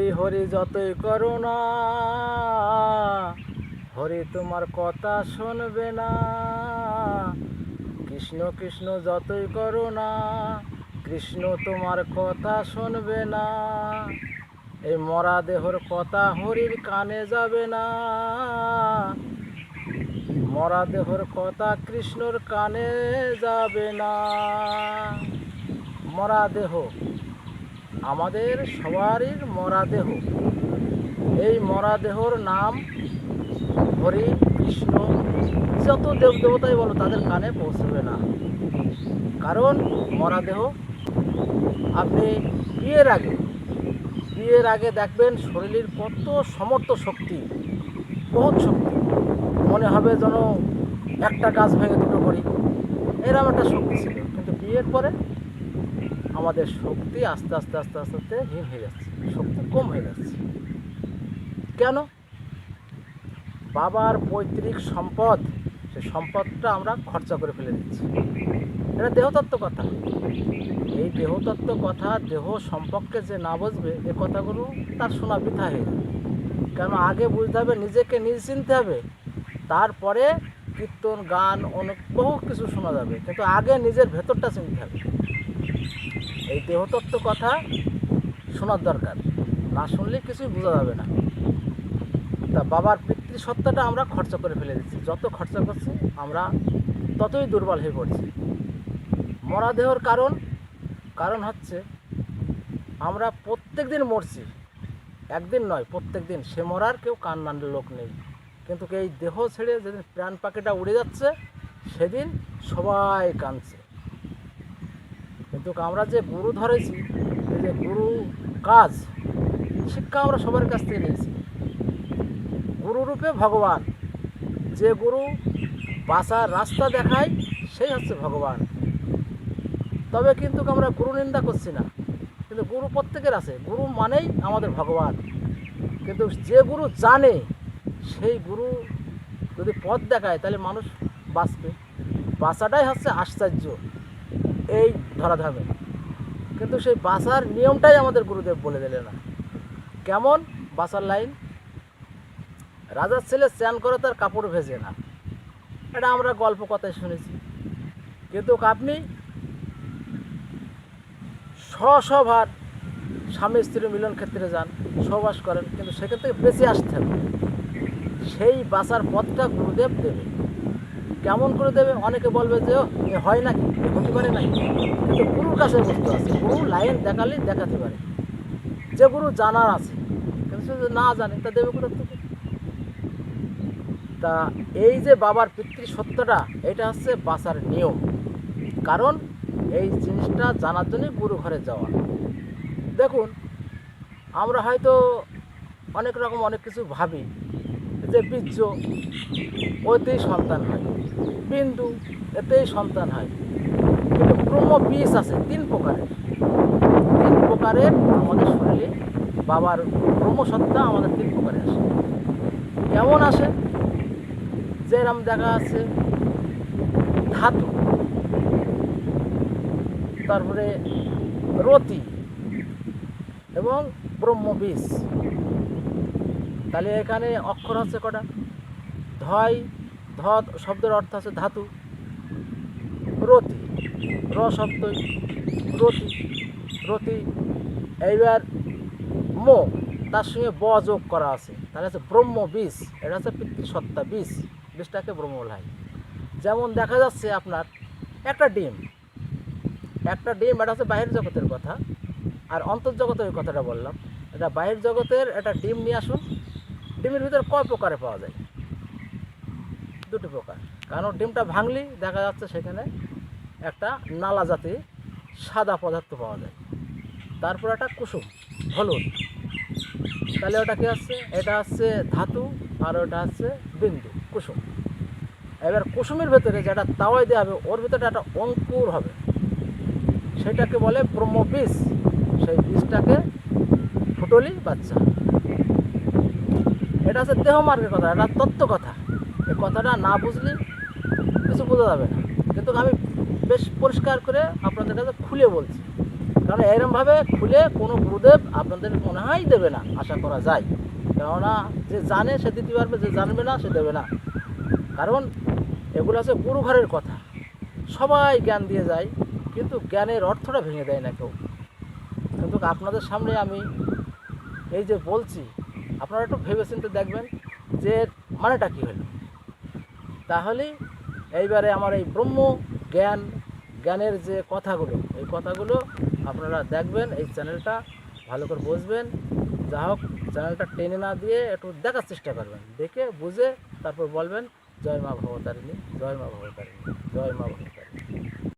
হরি হরি যতই করো না, হরি তোমার কথা শুনবে না। কৃষ্ণ কৃষ্ণ যতই করো না, কৃষ্ণ তোমার কথা শুনবে না। এই মরা দেহর কথা হরির কানে যাবে না। মরা দেহর কথা কৃষ্ণর কানে যাবে না। মরা দেহ আমাদের সবারই মরা দেহ এই মরা দেহর নাম হরি কৃষ্ণ। যত দেব দেবতাই বলো, তাদের কানে পৌঁছবে না। কারণ মরা দেহ আপনি বিয়ের আগে বিয়ের আগে দেখবেন শরীরের কত সমর্থ শক্তি, বহুত শক্তি। মনে হবে যেন একটা গাছ ভেঙে দুটো করি এরকম একটা শক্তি ছিল। কিন্তু বিয়ের পরে আমাদের শক্তি আস্তে আস্তে আস্তে আস্তে আস্তে হীন হয়ে যাচ্ছে, শক্তি কম হয়ে যাচ্ছে। কেন? বাবার পৈতৃক সম্পদ সে সম্পদটা আমরা খরচা করে ফেলে দিচ্ছি। এটা দেহতত্ত্ব কথা। এই দেহতত্ত্ব কথা, দেহ সম্পর্কে যে না বুঝবে, এ কথাগুলো তার শোনা বৃথা হয়ে কেন? আগে বুঝতে হবে, নিজেকে নিজ চিনতে হবে। তারপরে কীর্তন, গান, অনেক বহু কিছু শোনা যাবে। কিন্তু আগে নিজের ভেতরটা চিনতে হবে। এই দেহতত্ত্ব কথা শোনার দরকার। না শুনলে কিছুই বোঝা যাবে না। তা বাবার পিতৃসত্তাটা আমরা খরচা করে ফেলে দিচ্ছি। যত খরচা করছি, আমরা ততই দুর্বল হয়ে পড়ছি। মরা দেহর কারণ কারণ হচ্ছে আমরা প্রত্যেক দিন মরছি। একদিন নয় প্রত্যেক দিন সে মরার কেউ কান্নার লোক নেই। কিন্তু এই দেহ ছেড়ে যেদিন প্রাণ পাখিটা উড়ে যাচ্ছে, সেদিন সবাই কাঁদছে। কিন্তু আমরা যে গুরু ধরেছি, এই যে গুরু কাজ, শিক্ষা আমরা সবার কাছ থেকে নিয়েছি। গুরুরূপে ভগবান। যে গুরু বাঁচার রাস্তা দেখায়, সেই হচ্ছে ভগবান। তবে কিন্তু আমরা গুরু নিন্দা করছি না। কিন্তু গুরু প্রত্যেকের আছে। গুরু মানেই আমাদের ভগবান। কিন্তু যে গুরু জানে, সেই গুরু যদি পথ দেখায়, তাহলে মানুষ বাঁচবে। বাঁচাটাই হচ্ছে আশ্চর্য। এই ধরা ধরাধামে কিন্তু সেই বাঁচার নিয়মটাই আমাদের গুরুদেব বলে দিলে না। কেমন? বাঁচার লাইন, রাজার ছেলে স্নান করে তার কাপড় ভেজে না। এটা আমরা গল্প কথায় শুনেছি। কিন্তু আপনি স্বসভার স্বামী স্ত্রী মিলন ক্ষেত্রে যান, সহবাস করেন, কিন্তু সেখান থেকে বেঁচে আসতে হবে। সেই বাঁচার পথটা গুরুদেব দেবে। কেমন করে দেবে অনেকে বলবে যে হয় নাকি? হতে পারে নাকি কিন্তু গুরুর কাছে বস্তু আছে। গুরু লাইন দেখালেই দেখাতে পারে। যে গুরু জানার আছে। কিন্তু না জানে, তা দেবে কোথা থেকে? তা এই যে বাবার পিতৃ সত্যটা, এটা হচ্ছে বাঁচার নিয়ম। কারণ এই জিনিসটা জানার জন্য গুরু ঘরে যাওয়া। দেখুন, আমরা হয়তো অনেক রকম অনেক কিছু ভাবি যে বীর্য, ওতেই সন্তান হয়। বিন্দু, এতেই সন্তান হয়। ব্রহ্ম বীজ আছে, তিন প্রকারের। তিন প্রকারের আমাদের শরীরে বাবার ব্রহ্মসত্তা আমাদের তিন প্রকারে আসে। কেমন আসে? যেরম দেখা আছে ধাতু, তারপরে রতি এবং ব্রহ্মবীজ তাহলে এখানে অক্ষর হচ্ছে কটা? ধয় ধ শব্দের অর্থ আছে ধাতু। রতি। র শব্দ রতি রতি। এইবার মো, তার সঙ্গে ব যোগ করা আছে। তাহলে হচ্ছে ব্রহ্ম বীজ, এটা হচ্ছে পিতৃসত্তা বীজ। বীজটাকে ব্রহ্ম বলা যেমন দেখা যাচ্ছে আপনার, একটা ডিম। একটা ডিম, এটা হচ্ছে বাহির জগতের কথা। আর অন্তর্জগতের কথাটা বললাম। এটা বাহির জগতের একটা ডিম নিয়ে আসুন। ডিমের ভিতরে কয় প্রকারে পাওয়া যায়? দুটি প্রকার। কারণ ডিমটা ভাঙলি, দেখা যাচ্ছে সেখানে একটা নালা জাতি সাদা পদার্থ পাওয়া যায়। তারপর একটা কুসুম, হলুদ। তাহলে ওটা কি হচ্ছে? এটা হচ্ছে ধাতু আর ওটা হচ্ছে বিন্দু, কুসুম। এবার কুসুমের ভেতরে যেটা তাওয়াই দেওয়া হবে, ওর ভেতরে একটা অঙ্কুর হবে। সেটাকে বলে ব্রহ্মবীজ। সেই বীজটাকে ফুটলি বাচ্চা। এটা হচ্ছে দেহমার্গের কথা, এটা তত্ত্ব কথা। এই কথাটা না বুঝলে কিছু বোঝা যাবে না। কিন্তু আমি বেশ পরিষ্কার করে আপনাদের কাছে খুলে বলছি। কারণ এরমভাবে খুলে কোনো গুরুদেব আপনাদের মনে হয় দেবে না, আশা করা যায়। কেননা যে জানে সে দিতে পারবে যে জানবে না, সে দেবে না। কারণ এগুলো আছে গুরু ঘরের কথা। সবাই জ্ঞান দিয়ে যায়, কিন্তু জ্ঞানের অর্থটা ভেঙে দেয় না কেউ। কিন্তু আপনাদের সামনে আমি এই যে বলছি, আপনারা একটু ভেবেচিন্তে দেখবেন যে মানেটা কী হলো। তাহলে এইবারে আমার এই ব্রহ্ম জ্ঞান জ্ঞানের যে কথাগুলো, এই কথাগুলো আপনারা দেখবেন, এই চ্যানেলটা ভালো করে বুঝবেন। যা হোক, চ্যানেলটা টেনে না দিয়ে একটু দেখার চেষ্টা করবেন। দেখে, বুঝে, তারপর বলবেন, জয় মা ভবতারিণী, জয় মা ভবতারিণী, জয় মা ভবতারিণী।